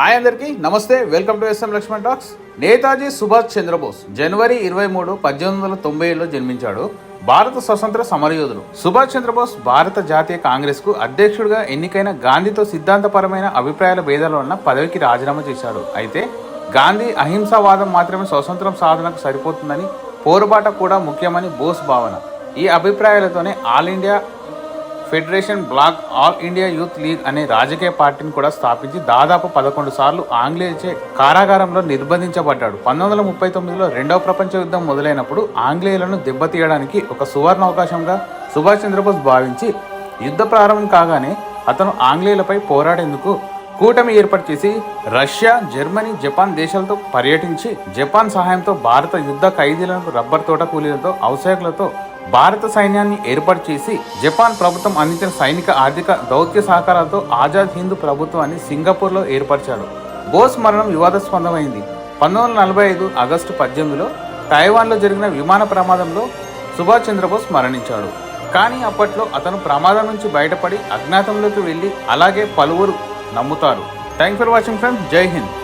Hi అందరికీ నమస్తే welcome to SM Lakshman talks. Netaji Subhash Chandrabose జనవరి ఇరవై మూడు పద్దెనిమిది వందల తొంభై ఏడులో జన్మించాడు. భారత స్వతంత్ర సమరయోధుడు. సుభాష్ చంద్రబోస్ భారత జాతీయ కాంగ్రెస్కు అధ్యక్షుడిగా ఎన్నికైన గాంధీతో సిద్ధాంతపరమైన అభిప్రాయాల భేదాలు ఉన్న పదవికి రాజీనామా చేశాడు. అయితే గాంధీ అహింసావాదం మాత్రమే స్వతంత్రం సాధనకు సరిపోతుందని పోరుబాట కూడా ముఖ్యమని బోస్ భావన. ఈ అభిప్రాయాలతోనే all India federation bloc all India youth league అనే రాజకీయ పార్టీని కూడా స్థాపించి దాదాపు పదకొండు సార్లు ఆంగ్లేయచే కారాగారంలో నిర్బంధించబడ్డాడు. పంతొమ్మిది వందల ముప్పై తొమ్మిదిలో రెండవ ప్రపంచ యుద్ధం మొదలైనప్పుడు ఆంగ్లేయులను దెబ్బతీయడానికి ఒక సువర్ణ అవకాశంగా సుభాష్ చంద్రబోస్ భావించి యుద్ధ ప్రారంభం కాగానే అతను ఆంగ్లేయులపై పోరాడేందుకు కూటమి ఏర్పాటు చేసి రష్యా జర్మనీ జపాన్ దేశాలతో పర్యటించి జపాన్ సహాయంతో భారత యుద్ధ ఖైదీలను రబ్బర్ తోట కూలీలతో అవసరకులతో భారత సైన్యాన్ని ఏర్పాటు చేసి జపాన్ ప్రభుత్వం అందించిన సైనిక ఆర్థిక దౌత్య సహకారాలతో ఆజాద్ హిందూ ప్రభుత్వాన్ని సింగపూర్లో ఏర్పరిచాడు. బోస్ మరణం వివాదాస్పదమైంది. పంతొమ్మిది వందల నలభై ఐదు ఆగస్టు పద్దెనిమిదిలో తైవాన్లో జరిగిన విమాన ప్రమాదంలో సుభాష్ చంద్రబోస్ మరణించాడు. కానీ అప్పట్లో అతను ప్రమాదం నుంచి బయటపడి అజ్ఞాతంలోకి వెళ్ళి అలాగే పలువురు నమ్ముతారు. Thank for watching friends. Jai Hind.